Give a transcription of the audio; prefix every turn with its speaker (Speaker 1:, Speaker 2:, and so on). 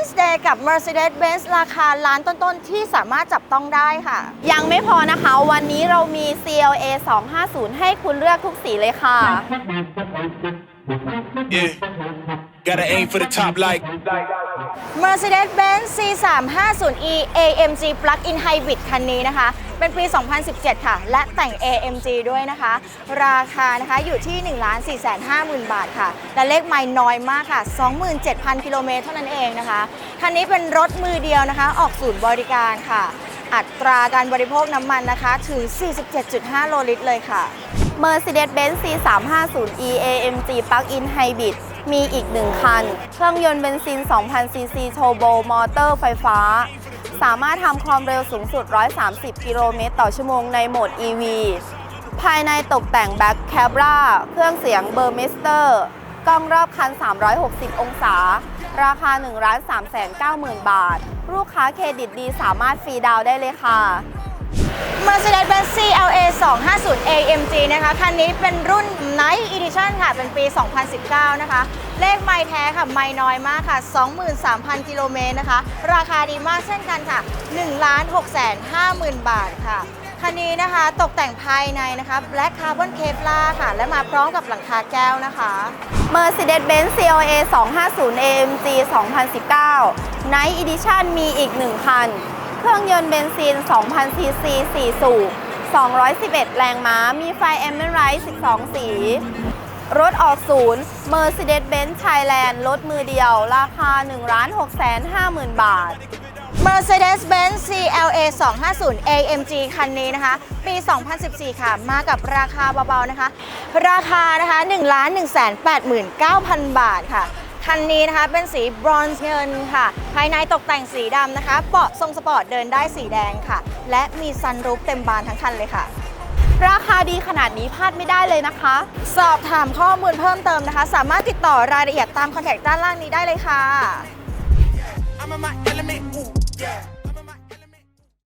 Speaker 1: Valentine's Day กับ Mercedes-Benz ราคาล้านต้นๆ ที่สามารถจับต้องได้ค่ะ
Speaker 2: ยังไม่พอนะคะ วันนี้เรามี CLA 250 ให้คุณเลือกทุกสีเลยค่ะ
Speaker 3: Yeah. Gotta aim for the top like.
Speaker 1: Mercedes-Benz C350e AMG Plug-in Hybrid คันนี้นะคะ เป็นปี 2017 ค่ะ และแต่ง AMG ด้วยนะคะ ราคานะคะอยู่ที่ 1 4 5 0 0 0 0บาทค่ะแต่เลขไม่น้อยมากค่ะ 27,000 กิโลเมตรเท่านั้นเองนะคะ คันนี้เป็นรถมือเดียวนะคะ ออกศูนย์บริการค่ะ อัตราการบริโภคน้ำมันนะคะถึง 47.5 โลลิตรเลยค่ะ
Speaker 2: Mercedes-Benz C350e AMG Plug-in Hybrid มีอีกหนึ่งคัน เครื่องยนต์เบนซิน 2,000ซีซีโทโบ มอเตอร์ไฟฟ้า สามารถทำความเร็วสูงสุด 130 กิโลเมตรต่อชั่วโมงในโหมด EV ภายในตกแต่งแบ็คแคบราเครื่องเสียงเบอร์เมสเตอร์กล้องรอบคัน 360 องศา ราคา 1 3 9 0 0 0 0 บาท ลูกค้าเครดิตดีสามารถฟรีดาวได้เลยค่ะ
Speaker 1: Mercedes-Benz CLA 250 AMG นะคะ คันนี้เป็นรุ่น Edition ค่ะ เป็นปี 2019 นะคะ เลขไม่แท้ค่ะ ไม่น้อยมากค่ะ 23,000 กิโลเมตรนะคะ ราคาดีมากเช่นกันค่ะ 1 6 5 0 0 0 0 บาทค่ะ คันนี้นะคะตกแต่งภายในนะคะ Black Carbon Kevlar ค่ะ และมาพร้อมกับหลังคาแก้วนะคะ
Speaker 2: Mercedes-Benz CLA 250 AMG 2019 Night Edition มีอีก 1 คัน เครื่องยนต์เบนซิน 2,000ซีซี4สูบ 211 แรงม้า มีไฟ Ambient Light 12 สี รถออกศูนย์ Mercedes-Benz Thailand รถมือเดียว ราคา 1,650,000 บาท
Speaker 1: Mercedes-Benz CLA 250 AMG คันนี้นะคะ ปี 2014 ค่ะ มากับราคาเบาๆนะคะ ราคานะคะ 1 1 8 9 0 0 0 บาทค่ะ คันนี้นะคะเป็นสีบรอนซ์เงินค่ะ ภายในตกแต่งสีดำนะคะ เบาะทรงสปอร์ตเดินได้สีแดงค่ะ และมีซันรูฟเต็มบานทั้งคันเลยค่ะ
Speaker 2: ราคาดีขนาดนี้พลาดไม่ได้เลยนะคะ
Speaker 1: สอบถามข้อมูลเพิ่มเติมนะคะ สามารถติดต่อรายละเอียดตามคอนแทคด้านล่างนี้ได้เลยค่ะ
Speaker 3: I'm in my element. Ooh, yeah.